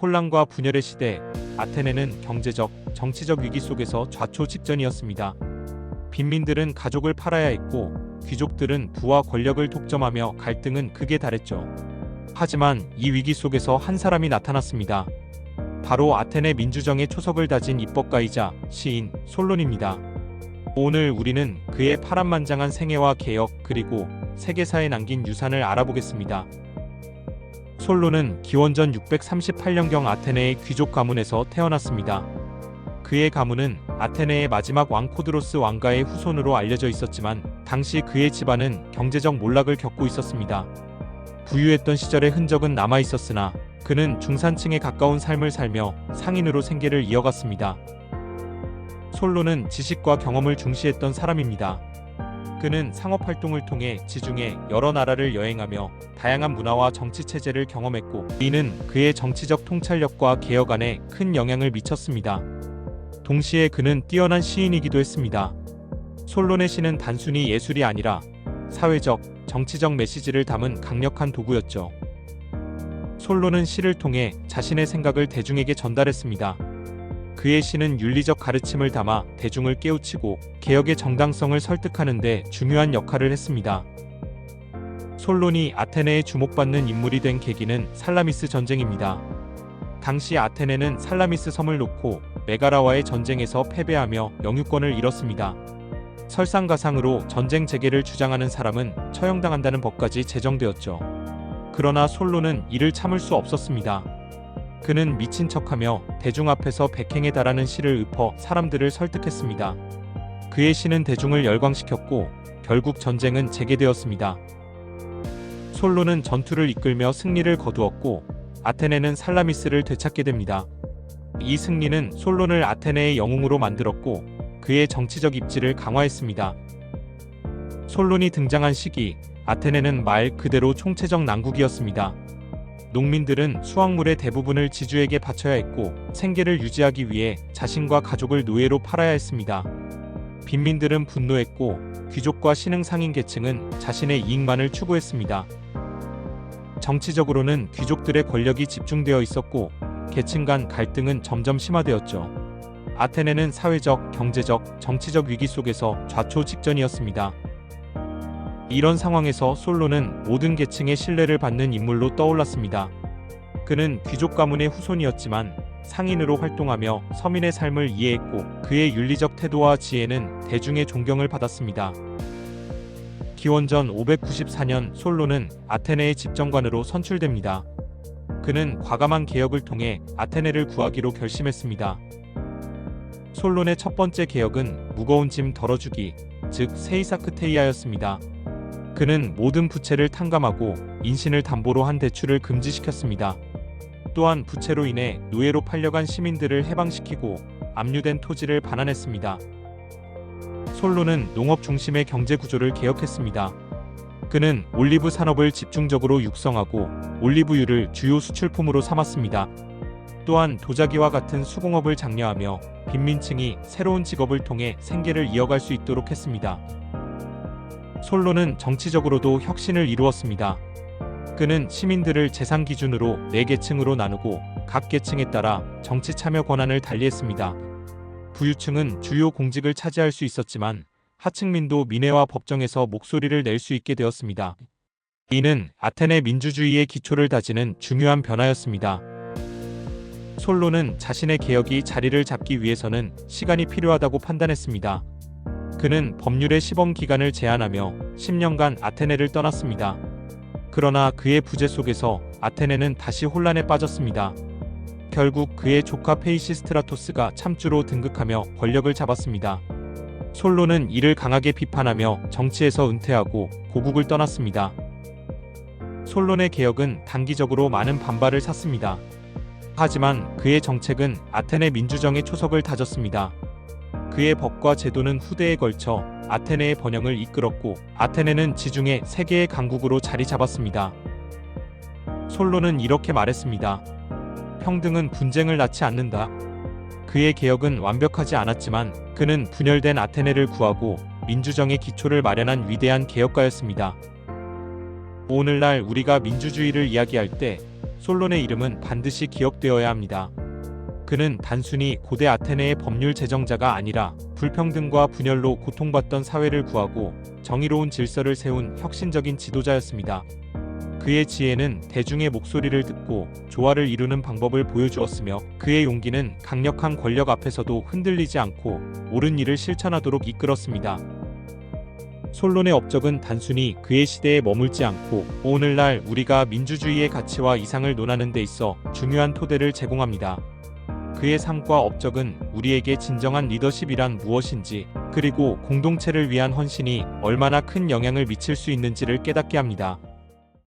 혼란과 분열의 시대, 아테네는 경제적, 정치적 위기 속에서 좌초 직전이었습니다. 빈민들은 가족을 팔아야 했고 귀족들은 부와 권력을 독점하며 갈등은 극에 달했죠. 하지만 이 위기 속에서 한 사람이 나타났습니다. 바로 아테네 민주정의 초석을 다진 입법가이자 시인 솔론입니다. 오늘 우리는 그의 파란만장한 생애와 개혁 그리고 세계사에 남긴 유산을 알아보겠습니다. 솔론은 기원전 638년경 아테네의 귀족 가문에서 태어났습니다. 그의 가문은 아테네의 마지막 왕 코드로스 왕가의 후손으로 알려져 있었지만 당시 그의 집안은 경제적 몰락을 겪고 있었습니다. 부유했던 시절의 흔적은 남아 있었으나 그는 중산층에 가까운 삶을 살며 상인으로 생계를 이어갔습니다. 솔로는 지식과 경험을 중시했던 사람입니다. 그는 상업 활동을 통해 지중해 여러 나라를 여행하며 다양한 문화와 정치 체제를 경험했고 이는 그의 정치적 통찰력과 개혁안에 큰 영향을 미쳤습니다. 동시에 그는 뛰어난 시인이기도 했습니다. 솔론의 시는 단순히 예술이 아니라 사회적, 정치적 메시지를 담은 강력한 도구였죠. 솔론은 시를 통해 자신의 생각을 대중에게 전달했습니다. 그의 시는 윤리적 가르침을 담아 대중을 깨우치고 개혁의 정당성을 설득하는 데 중요한 역할을 했습니다. 솔론이 아테네에 주목받는 인물이 된 계기는 살라미스 전쟁입니다. 당시 아테네는 살라미스 섬을 놓고 메가라와의 전쟁에서 패배하며 영유권을 잃었습니다. 설상가상으로 전쟁 재개를 주장하는 사람은 처형당한다는 법까지 제정되었죠. 그러나 솔로는 이를 참을 수 없었습니다. 그는 미친 척하며 대중 앞에서 백행에 달하는 시를 읊어 사람들을 설득했습니다. 그의 시는 대중을 열광시켰고 결국 전쟁은 재개되었습니다. 솔로는 전투를 이끌며 승리를 거두었고 아테네는 살라미스를 되찾게 됩니다. 이 승리는 솔론을 아테네의 영웅으로 만들었고 그의 정치적 입지를 강화했습니다. 솔론이 등장한 시기 아테네는 말 그대로 총체적 난국이었습니다. 농민들은 수확물의 대부분을 지주에게 바쳐야 했고 생계를 유지하기 위해 자신과 가족을 노예로 팔아야 했습니다. 빈민들은 분노했고 귀족과 신흥 상인 계층은 자신의 이익만을 추구했습니다. 정치적으로는 귀족들의 권력이 집중되어 있었고 계층 간 갈등은 점점 심화되었죠. 아테네는 사회적, 경제적, 정치적 위기 속에서 좌초 직전이었습니다. 이런 상황에서 솔로는 모든 계층의 신뢰를 받는 인물로 떠올랐습니다. 그는 귀족 가문의 후손이었지만 상인으로 활동하며 서민의 삶을 이해했고 그의 윤리적 태도와 지혜는 대중의 존경을 받았습니다. 기원전 594년 솔로는 아테네의 집정관으로 선출됩니다. 그는 과감한 개혁을 통해 아테네를 구하기로 결심했습니다. 솔론의 첫 번째 개혁은 무거운 짐 덜어주기, 즉 세이사크테이아였습니다. 그는 모든 부채를 탕감하고 인신을 담보로 한 대출을 금지시켰습니다. 또한 부채로 인해 노예로 팔려간 시민들을 해방시키고 압류된 토지를 반환했습니다. 솔로는 농업 중심의 경제 구조를 개혁했습니다. 그는 올리브 산업을 집중적으로 육성하고 올리브유를 주요 수출품으로 삼았습니다. 또한 도자기와 같은 수공업을 장려하며 빈민층이 새로운 직업을 통해 생계를 이어갈 수 있도록 했습니다. 솔로는 정치적으로도 혁신을 이루었습니다. 그는 시민들을 재산 기준으로 네 계층으로 나누고 각 계층에 따라 정치 참여 권한을 달리했습니다. 부유층은 주요 공직을 차지할 수 있었지만 하층민도 민회와 법정에서 목소리를 낼 수 있게 되었습니다. 이는 아테네 민주주의의 기초를 다지는 중요한 변화였습니다. 솔로는 자신의 개혁이 자리를 잡기 위해서는 시간이 필요하다고 판단했습니다. 그는 법률의 시범 기간을 제한하며 10년간 아테네를 떠났습니다. 그러나 그의 부재 속에서 아테네는 다시 혼란에 빠졌습니다. 결국 그의 조카 페이시스트라토스가 참주로 등극하며 권력을 잡았습니다. 솔로는 이를 강하게 비판하며 정치에서 은퇴하고 고국을 떠났습니다. 솔론의 개혁은 단기적으로 많은 반발을 샀습니다. 하지만 그의 정책은 아테네 민주정의 초석을 다졌습니다. 그의 법과 제도는 후대에 걸쳐 아테네의 번영을 이끌었고 아테네는 지중해 세계의 강국으로 자리 잡았습니다. 솔로는 이렇게 말했습니다. 평등은 분쟁을 낳지 않는다. 그의 개혁은 완벽하지 않았지만 그는 분열된 아테네를 구하고 민주정의 기초를 마련한 위대한 개혁가였습니다. 오늘날 우리가 민주주의를 이야기할 때 솔론의 이름은 반드시 기억되어야 합니다. 그는 단순히 고대 아테네의 법률 제정자가 아니라 불평등과 분열로 고통받던 사회를 구하고 정의로운 질서를 세운 혁신적인 지도자였습니다. 그의 지혜는 대중의 목소리를 듣고 조화를 이루는 방법을 보여주었으며 그의 용기는 강력한 권력 앞에서도 흔들리지 않고 옳은 일을 실천하도록 이끌었습니다. 솔론의 업적은 단순히 그의 시대에 머물지 않고 오늘날 우리가 민주주의의 가치와 이상을 논하는 데 있어 중요한 토대를 제공합니다. 그의 삶과 업적은 우리에게 진정한 리더십이란 무엇인지 그리고 공동체를 위한 헌신이 얼마나 큰 영향을 미칠 수 있는지를 깨닫게 합니다.